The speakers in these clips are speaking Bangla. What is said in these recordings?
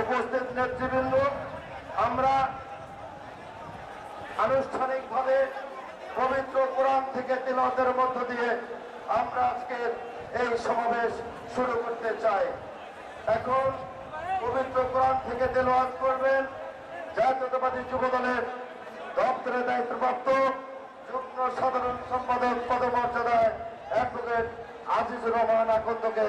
উপস্থিত নেতৃবৃন্দ, আমরা আনুষ্ঠানিকভাবে পবিত্র কোরআন থেকে তিলতের মধ্য দিয়ে আমরা আজকে এই সমাবেশ শুরু করতে চাই। এখন পবিত্র কোরআন থেকে তেলাওয়াত করবেন জাতীয়তাবাদী যুব দলের দপ্তরের দায়িত্বপ্রাপ্ত যুগ্ম সাধারণ সম্পাদক, পদমর্যাদায় অ্যাডভোকেট আজিজুর রহমান আকন্দকে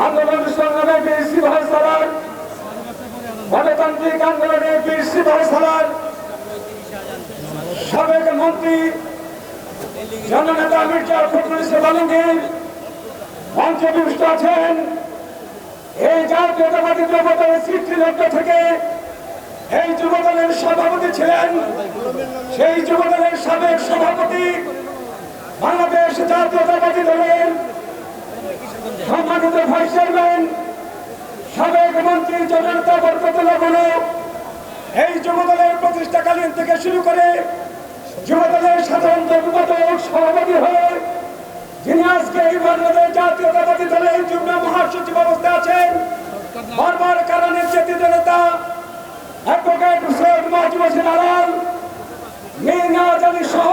আন্দোলন সংগ্রামে বীর সিভাই সালার গণতান্ত্রিক আন্দোলনে বীর সিভাই সালার সাবেক মন্ত্রী জননেতা মির্জা ফখরুল ইসলাম আলমগীর মঞ্চে বিষ্ট আছেন। এই জাতীয়তাবাদী যুবদলের সৃষ্টিলগ্ন থেকে এই যুবদলের সভাপতি ছিলেন, সেই যুবদলের সাবেক সভাপতি বাংলাদেশ জাতীয়তাবাদী দলের মন্ত্রী জনতা বরকতুল্লাহ বলো এই যুবদলের প্রতিষ্ঠাকালীন থেকে শুরু করে যুবদলের সাধারণ সম্পাদক, সভাপতি হয়ে যিনি আজকে এই বাংলাদেশ জাতীয়তাবাদী দলের যুগ্ম মহাসচিব অবস্থায় আছেন, বারবার কারণে চেতিত নেতা অ্যাডভোকেট সৈয়দ মাহজুব হোসেন আলম মীর নওয়াজ আলী সহ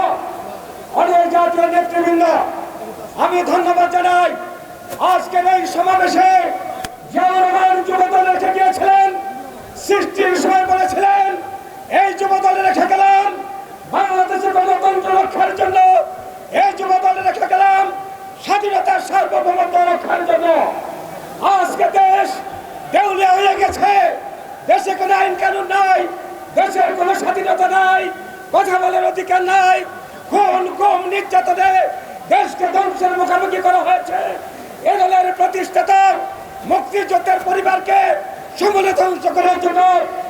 অনেক জাতীয় নেতৃবৃন্দ, আমি ধন্যবাদ জানাই। আজকের এই সমাবেশে স্বাধীনতার সার্বভৌমত্ব রক্ষার জন্য আজকে দেশ দেউলিয়া হয়ে গেছে। দেশে কোনো আইন কানুন নাই দেশের কোনো স্বাধীনতা নাই, কথা বলার অধিকার নাই। খুন কম নির্যাতনে দেশকে ধ্বংসের মুখোমুখি করা হয়েছে। এ দলের প্রতিষ্ঠাতা মুক্তিযোদ্ধার পরিবারকে সমূলে ধ্বংস করার জন্য